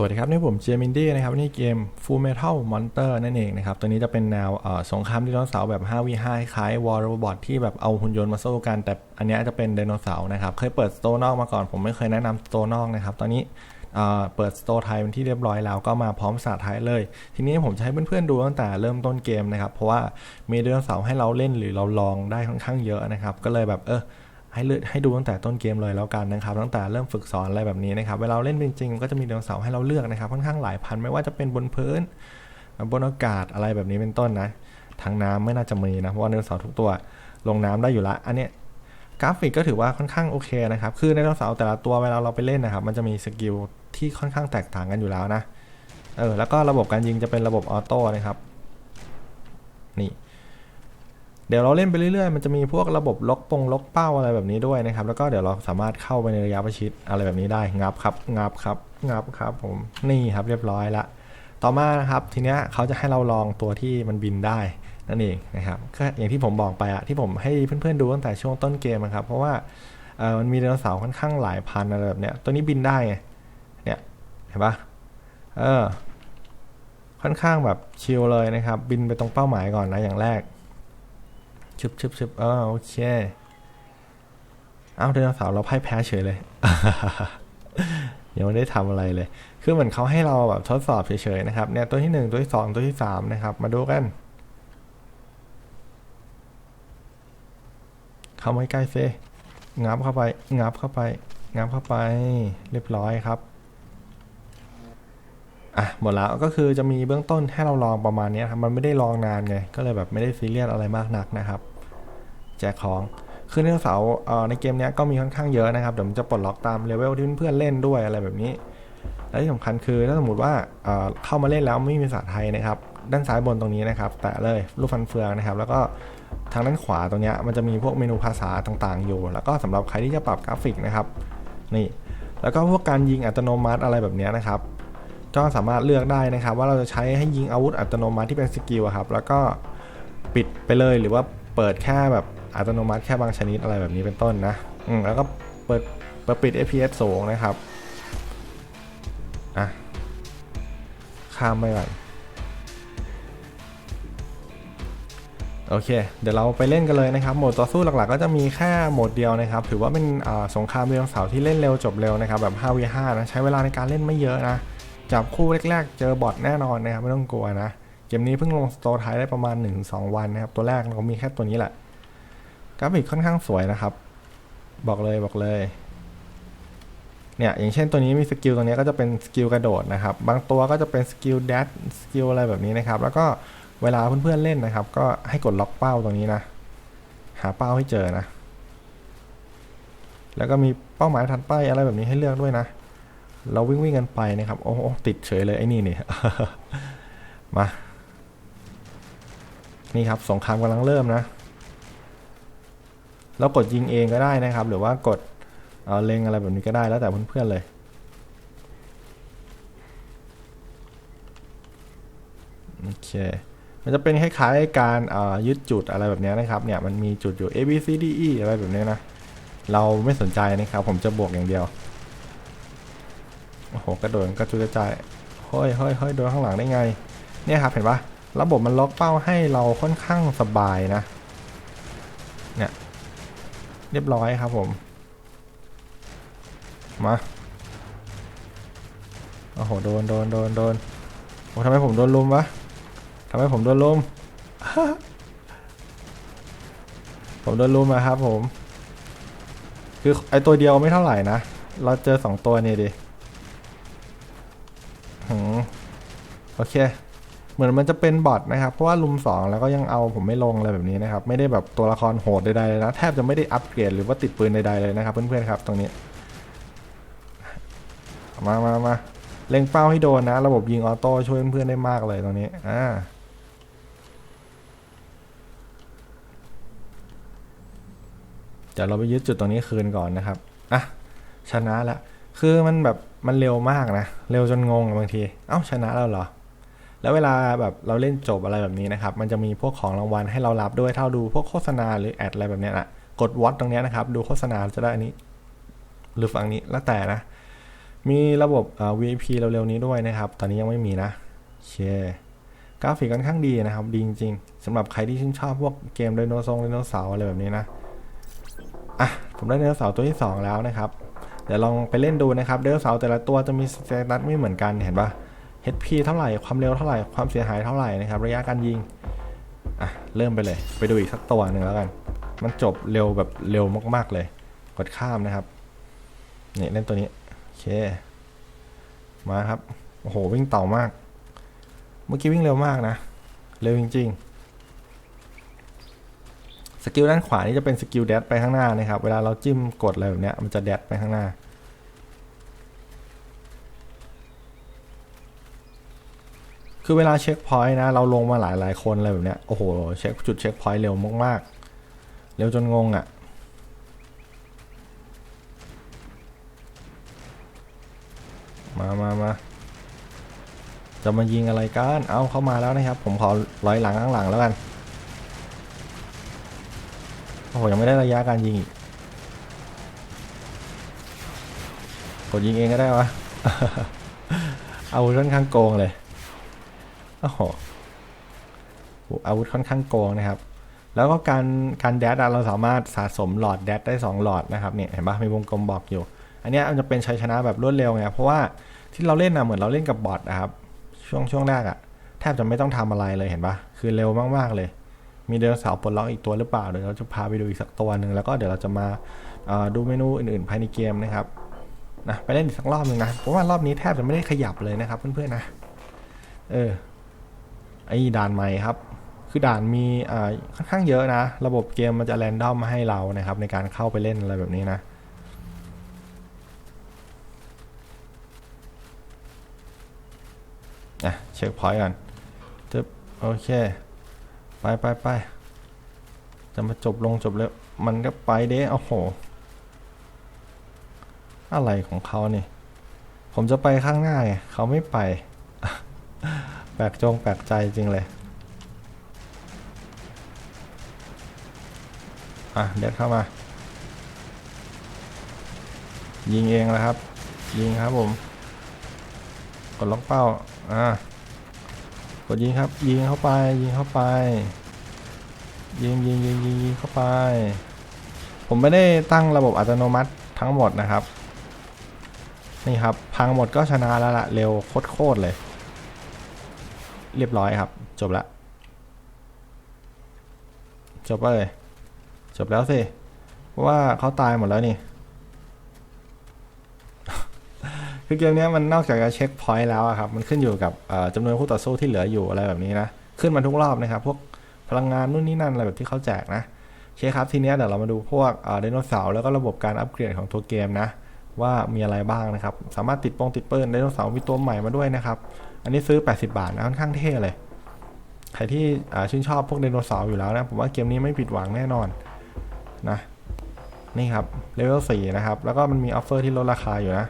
สวัสดีครับนี่ผมเจมินดี้นะครับนี่เกม Full Metal Monster นั่นเองนะครับตัวนี้จะเป็นแนวสงครามไดโนเสาร์แบบ 5v5 คล้าย War Robot ที่แบบเอาหุ่นยนต์มาสู้กัน แต่อันนี้จะเป็นไดโนเสาร์นะครับเคยเปิดสโตนอกมาก่อนผมไม่เคยแนะนำสโตนอกนะครับตอนนี้เอ่อเปิดสโตร์ไทยเป็นที่เรียบร้อยแล้วก็มาพร้อมภาษาไทยเลย ทีนี้ผมจะให้เพื่อนๆดูตั้งแต่เริ่มต้นเกมนะครับเพราะว่ามีไดโนเสาร์ให้เราเล่นหรือเราลองได้ค่อนข้างเยอะนะครับก็เลยแบบเออ ให้เลือกให้ดูตั้งแต่ต้นเกมเลยแล้วกันนะครับ ตั้งแต่เริ่มฝึกสอนอะไรแบบนี้นะครับ เวลาเล่นจริงๆก็จะมีไดโนเสาร์ให้เราเลือกนะครับ ค่อนข้างหลายพันไม่ว่าจะเป็นบนพื้น บนอากาศอะไรแบบนี้เป็นต้นนะทางน้ำไม่น่าจะมีนะเพราะว่าไดโนเสาร์ทุกตัวลงน้ำได้อยู่ละอันเนี้ยกราฟิกก็ถือว่าค่อนข้างโอเคนะครับ คือไดโนเสาร์แต่ละตัวเวลาเราไปเล่นนะครับ มันจะมีสกิลที่ค่อนข้างแตกต่างกันอยู่แล้วนะ เออ แล้วก็ระบบการยิงจะเป็นระบบออโต้นะครับ นี่ เดี๋ยวเราเล่นไปเรื่อยๆ มันจะมีพวกระบบล็อกปงล็อกเป้าอะไรแบบนี้ด้วยนะครับ แล้วก็เดี๋ยวเราสามารถเข้าไปในระยะประชิดอะไรแบบนี้ได้ งับครับ งับครับ งับครับผม นี่ครับเรียบร้อยละ ต่อมานะครับทีเนี้ยเขาจะให้เราลองตัวที่มันบินได้นั่นเองนะครับก็อย่างที่ผมบอกไปอะที่ผมให้เพื่อนๆดูตั้งแต่ช่วงต้นเกมนะครับ เพราะว่าเออมันมีไดโนเสาร์ค่อนข้างหลายพันอะไรแบบเนี้ย ตัวนี้บินได้ไง เนี่ยเห็นปะเออ ค่อนข้างแบบชิลเลยนะครับ บินไปตรงเป้าหมายก่อนนะอย่างแรก ชึบชึบชึบเออโอเค เอาไดโนเสาร์เราพ่ายแพ้เฉยเลย ยังไม่ได้ทำอะไรเลย คือเหมือนเขาให้เราแบบทดสอบเฉยๆนะครับ เนี่ยตัวที่หนึ่งตัวที่สองตัวที่สามนะครับ มาดูกัน เข้ามาใกล้เซงับเข้าไป งับเข้าไป งับเข้าไป เรียบร้อยครับอะหมดแล้วก็คือจะมีเบื้องต้นให้เราลองประมาณนี้ครับมันไม่ได้ลองนานไง ก็เลยแบบไม่ได้ซีเรียสอะไรมากนักนะครับ แจกของ คือไดโนเสาร์ในเกมนี้ก็มีค่อนข้างเยอะนะครับ เดี๋ยวมันจะปลดล็อกตามเลเวลที่เพื่อนเล่นด้วยอะไรแบบนี้ และที่สำคัญคือถ้าสมมติว่าเข้ามาเล่นแล้วไม่มีภาษาไทยนะครับ ด้านซ้ายบนตรงนี้นะครับ แตะเลยรูปฟันเฟืองนะครับ แล้วก็ทางด้านขวาตรงนี้มันจะมีพวกเมนูภาษาต่างๆ อยู่ แล้วก็สำหรับใครที่จะปรับกราฟิกนะครับ นี่ แล้วก็พวกการยิงอัตโนมัติอะไรแบบนี้นะครับก็สามารถเลือกได้นะครับ ว่าเราจะใช้ให้ยิงอาวุธอัตโนมัติที่เป็นสกิลครับแล้วก็ปิดไปเลยหรือว่าเปิดแค่แบบ อัตโนมัติแค่บางชนิดอะไรแบบนี้เป็นต้นนะอืมแล้วก็เปิดเปิดปิด FPS สูงนะครับอะข้ามไปก่อนโอเค เดี๋ยวเราไปเล่นกันเลยนะครับ โหมดต่อสู้หลักๆ ก็จะมีแค่โหมดเดียวนะครับ ถือว่าเป็นสงครามเรือเสาที่เล่นเร็วจบเร็วนะครับ แบบ 5v5 นะ ใช้เวลาในการเล่นไม่เยอะนะ จับคู่แรกๆ เจอบอทแน่นอนนะครับ ไม่ต้องกลัวนะ เกมนี้เพิ่งลงสโตร์ไทยได้ประมาณ 1-2 วันนะครับ ตัวแรกเรามีแค่ตัวนี้แหละ กราฟิกค่อนข้างสวยนะครับ บอกเลยบอกเลย เนี่ย อย่างเช่นตัวนี้มีสกิลตัวนี้ก็จะเป็นสกิลกระโดดนะครับ บางตัวก็จะเป็นสกิลแดดสกิลอะไรแบบนี้นะครับ แล้วก็เวลาเพื่อนๆเล่นนะครับ ก็ให้กดล็อกเป้าตรงนี้นะ หาเป้าให้เจอนะ แล้วก็มีเป้าหมายถัดไปอะไรแบบนี้ให้เลือกด้วยนะ เราวิ่งวิ่งกันไปนะครับ โอ้โหติดเฉยเลยไอ้นี่นี่มา นี่ครับสงครามกำลังเริ่มนะ เรากดยิงเองก็ได้นะครับ หรือว่ากดเเล็งอะไรแบบนี้ก็ได้แล้วแต่เพื่อนๆเลยโอเค มันจะเป็นคล้ายๆการยึดจุดอะไรแบบนี้นะครับ เนี่ยมันมีจุดอยู่ A B C D E อะไรแบบนี้นะ เราไม่สนใจนะครับ ผมจะบวกอย่างเดียว โอ้โห กระโดดกระจุยกระจายเฮ้ยเฮ้ยเฮ้ยโดนข้างหลังได้ไง เนี่ยครับ เห็นปะระบบมันล็อกเป้าให้เราค่อนข้างสบายนะ เรียบร้อยครับผม มา โอ้โห โดน โดน โดน โดน โอ้ทำไมผมโดนลุมวะทำไมผมโดนลุม ผมโดนลุมอะครับผม คือไอตัวเดียวไม่เท่าไหร่นะ เราเจอสองตัวเนี่ยดิโอเค เหมือนมันจะเป็นบอทนะครับ เพราะว่าลุมสองแล้วก็ยังเอาผมไม่ลงอะไรแบบนี้นะครับ ไม่ได้แบบตัวละครโหดใดๆเลยนะแทบจะไม่ได้อัปเกรดหรือว่าติดปืนใดๆเลยนะครับ เพื่อนๆครับตรงนี้มามามาเล็งเป้าให้โดนนะ ระบบยิงออโต้ช่วยเพื่อนๆได้มากเลยตรงนี้อ่าเดี๋ยวเราไปยึดจุดตรงนี้คืนก่อนนะครับอะชนะแล้วคือมันแบบมันเร็วมากนะ เร็วจนงงบางที เอ้าชนะแล้วเหรอ แล้วเวลาแบบเราเล่นจบอะไรแบบนี้นะครับ มันจะมีพวกของรางวัลให้เรารับด้วยถ้าเราดูพวกโฆษณาหรือแอดอะไรแบบเนี้ยนะกดวัดตรงเนี้ยนะครับ ดูโฆษณาจะได้อันนี้ หรือฝั่งนี้แล้วแต่นะ มีระบบเอ่อ VIP เร็วๆนี้ด้วยนะครับ ตอนนี้ยังไม่มีนะเคกราฟิกค่อนข้างดีนะครับ ดีจริงๆสำหรับใครที่ชื่นชอบพวกเกมไดโนเสาร์ไดโนเสาร์อะไรแบบนี้นะอะผมได้ไดโนเสาร์ตัวที่ 2 แล้วนะครับเดี๋ยวลองไปเล่นดูนะครับไดโนเสาร์แต่ละตัวจะมีสเตตัสไม่เหมือนกันเห็นปะ HP เท่าไหร่ ความเร็วเท่าไหร่ ความเสียหายเท่าไหร่นะครับ ระยะการยิง อะ เริ่มไปเลย ไปดูอีกสักตัวหนึ่งแล้วกัน มันจบเร็วแบบเร็วมาก ๆ เลย กดข้ามนะครับ นี่เล่นตัวนี้ โอเค มาครับ โอ้โห วิ่งเต่ามาก เมื่อกี้วิ่งเร็วมากนะ เร็วจริง ๆ สกิลด้านขวานี่จะเป็นสกิลแดดไปข้างหน้านะครับ เวลาเราจิ้มกดอะไรแบบเนี้ยมันจะแดดไปข้างหน้า คือเวลาเช็คพอยต์นะ เราลงมาหลายหลายคนอะไรแบบเนี้ย โอ้โห เช็คจุดเช็คพอยต์เร็วมากๆ เร็วจนงงอะ่ะ มามามาจะมายิงอะไรกัน เอาเข้ามาแล้วนะครับ ผมขอร้อยหลังข้างหลังแล้วกัน โอ้โห ยังไม่ได้ระยะการยิงอีกกดยิงเองก็ได้วะ เอาค่อนข้างโกงเลย โอ้โหอาวุธค่อนข้างโกงนะครับ แล้วก็การการแดดเราสามารถสะสมหลอดแดดได้ 2 หลอดนะครับเนี่ยเห็นปะมีวงกลมบอกอยู่ อันนี้มันจะเป็นชัยชนะแบบรวดเร็วไงเพราะว่าที่เราเล่นอะเหมือนเราเล่นกับบอทนะครับ ช่วงช่วงแรกอะแทบจะไม่ต้องทำอะไรเลยเห็นปะคือเร็วมากๆเลย มีเดโนเสาร์ปลดล็อกอีกตัวหรือเปล่าเดี๋ยวเราจะพาไปดูอีกสักตัวหนึ่งแล้วก็เดี๋ยวเราจะมาดูเมนูอื่นๆภายในเกมนะครับนะไปเล่นอีกสักรอบหนึ่งนะเพราะว่ารอบนี้แทบจะไม่ได้ขยับเลยนะครับเพื่อนๆนะเออ ไอ้ด่านใหม่ครับ คือด่านมีค่อนข้างเยอะนะ ระบบเกมมันจะแรนดอมมาให้เรานะครับ ในการเข้าไปเล่นอะไรแบบนี้นะอะเช็คพอยต์ก่อนจึ๊บโอเค ไปไปไปจะมาจบลงจบแล้วมันก็ไปเด้โอ้โห อะไรของเขาเนี่ย ผมจะไปข้างหน้าไงเขาไม่ไป แปลกจงแปลกใจจริงเลย อะเด็ดเข้ามา ยิงเองแล้วครับ ยิงครับผม กดล็อกเป้า อะกดยิงครับ ยิงเข้าไป ยิงเข้าไป ยิงยิงยิงยิงยิงเข้าไป ผมไม่ได้ตั้งระบบอัตโนมัติทั้งหมดนะครับ นี่ครับ พังหมดก็ชนะแล้วละเร็วโคตรๆเลย เรียบร้อยครับ จบละ จบเลย จบแล้วสิเพราะว่าเขาตายหมดแล้วนี่ คือเกมนี้มันนอกจากจะเช็คพอยต์แล้วครับ มันขึ้นอยู่กับจำนวนคู่ต่อสู้ที่เหลืออยู่อะไรแบบนี้นะ ขึ้นมาทุกรอบนะครับ พวกพลังงานนู่นนี่นั่นอะไรแบบที่เขาแจกนะโอเคครับทีนี้เดี๋ยวเรามาดูพวกเอ่อไดโนเสาร์แล้วก็ระบบการอัปเกรดของตัวเกมนะ ว่ามีอะไรบ้างนะครับ สามารถติดโปงติดเปืนไดโนเสาร์มีตัวใหม่มาด้วยนะครับ อันนี้ซื้อ 80 บาทนะค่อนข้างเท่เลย ใครที่ชื่นชอบพวกไดโนเสาร์อยู่แล้วนะ ผมว่าเกมนี้ไม่ผิดหวังแน่นอนนะ นี่ครับเลเวล4นะครับ แล้วก็มันมีออฟเฟอร์ที่ลดราคาอยู่นะ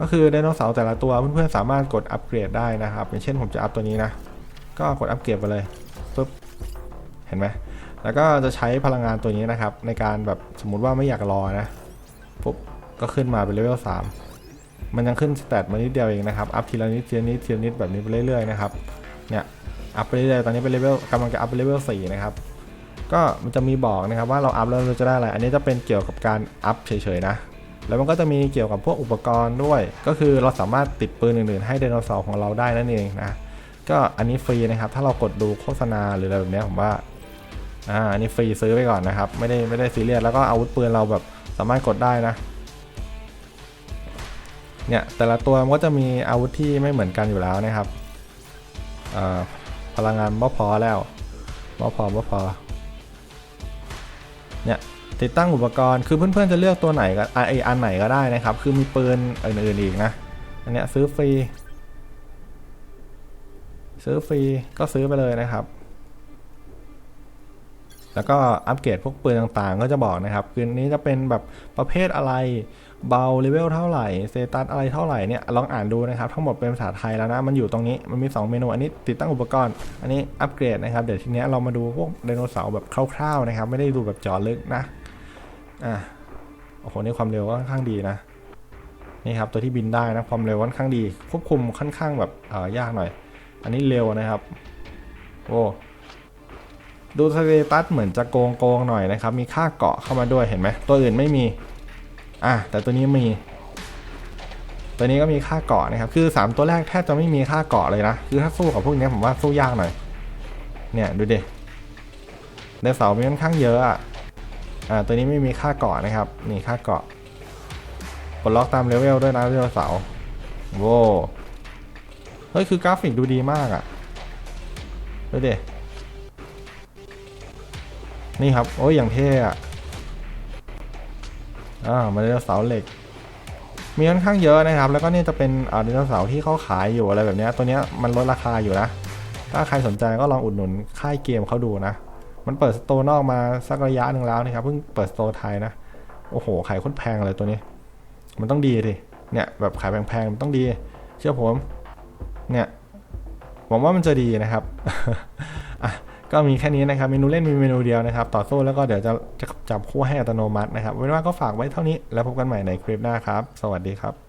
ก็คือไดโนเสาร์แต่ละตัวเพื่อนๆสามารถกดอัปเกรดได้นะครับ อย่างเช่นผมจะอัพตัวนี้นะ ก็กดอัปเกรดไปเลยปุ๊บ เห็นไหมแล้วก็จะใช้พลังงานตัวนี้นะครับ ในการแบบสมมุติว่าไม่อยากรอนะปุ๊บก็ขึ้นมาเป็นเลเวล3 มันยังขึ้นสเตตมานิดเดียวเองนะครับ อัพทีละนิดทีละนิดทีละนิดแบบนี้ไปเรื่อยๆนะครับ เนี่ย อัพไปเรื่อยๆ ตอนนี้เป็นเลเวลกำลังจะอัพเป็นเลเวล4นะครับ ก็มันจะมีบอกนะครับว่าเราอัพแล้วเราจะได้อะไร อันนี้จะเป็นเกี่ยวกับการอัพเฉยๆนะ แล้วมันก็จะมีเกี่ยวกับพวกอุปกรณ์ด้วย ก็คือเราสามารถติดปืนอื่นๆ ให้ไดโนเสาร์ของเราได้นั่นเองนะ ก็อันนี้ฟรีนะครับ ถ้าเรากดดูโฆษณาหรืออะไรแบบนี้ผมว่า อ่า อันนี้ฟรีซื้อไปก่อนนะครับ ไม่ได้ไม่ได้ซีเรียส แล้วก็อาวุธปืนเราแบบสามารถกดได้นะ เนี่ยแต่ละตัวมันก็จะมีอาวุธที่ไม่เหมือนกันอยู่แล้วนะครับพลังงานบ่พอแล้วบ่พอบ่พอเนี่ยติดตั้งอุปกรณ์คือเพื่อนๆจะเลือกตัวไหนก็ไออันไหนก็ได้นะครับ คือมีปืนอื่นๆอีกนะอันเนี้ยซื้อฟรีซื้อฟรีก็ซื้อไปเลยนะครับ แล้วก็อัปเกรดพวกปืนต่างๆ ก็จะบอกนะครับปืนนี้จะเป็นแบบประเภทอะไรเบาเลเวลเท่าไหร่เซตัสอะไรเท่าไหร่เนี่ยลองอ่านดูนะครับทั้งหมดเป็นภาษาไทยแล้วนะมันอยู่ตรงนี้มันมี 2 เมนูอันนี้ติดตั้งอุปกรณ์ อันนี้อัปเกรดนะครับเดี๋ยวทีเนี้ยเรามาดูพวกไดโนเสาร์แบบคร่าวๆนะครับไม่ได้ดูแบบจาะลึกนะอะโอ้โหนี่ความเร็วก็ค่อนข้างดีนะนี่ครับตัวที่บินได้นะความเร็วค่อนข้างดี ควบคุมค่อนข้างแบบเอ่อยากหน่อย อันนี้เร็วนะครับโอ้ ดูสเตตัสเหมือนจะโกงโกงๆหน่อยนะครับ มีค่าเกาะเข้ามาด้วยเห็นไหมตัวอื่นไม่มี อะแต่ตัวนี้มี ตัวนี้ก็มีค่าเกาะนะครับ คือ 3 ตัวแรกแทบจะไม่มีค่าเกาะเลยนะ คือถ้าสู้กับพวกนี้ผมว่าสู้ยากหน่อย เนี่ยดูดิไดโนเสาร์มีค่อนข้างเยอะอะ อ่าตัวนี้ไม่มีค่าเกาะนะครับ นี่ค่าเกาะปลดล็อกตามเลเวลด้วยนะไดโนเสาร์โว้เฮ้ยคือกราฟิกดูดีมากอะดูดิ นี่ครับ โอ้ยอย่างเท่อะอ่ามาไดโนเสาร์เหล็ก มีค่อนข้างเยอะนะครับ แล้วก็นี่จะเป็นอ่าไดโนเสาร์ที่เขาขายอยู่อะไรแบบเนี้ยตัวเนี้ยมันลดราคาอยู่นะ ถ้าใครสนใจก็ลองอุดหนุนค่ายเกมเขาดูนะ มันเปิดสโตร์นอกมาสักระยะหนึ่งแล้วนะครับ เพิ่งเปิดสโตร์ไทยนะ โอ้โห ขายโคตรแพงเลยตัวนี้ มันต้องดีดิ เนี่ยแบบขายแพงๆ มันต้องดี เชื่อผม เนี่ยหวังว่ามันจะดีนะครับอะ ก็มีแค่นี้นะครับเมนูเล่นมีเมนูเดียวนะครับ ต่อสู้แล้วก็เดี๋ยวจะจะจับคู่ให้อัตโนมัตินะครับไว้ว่าก็ฝากไว้เท่านี้แล้วพบกันใหม่ในคลิปหน้าครับ สวัสดีครับ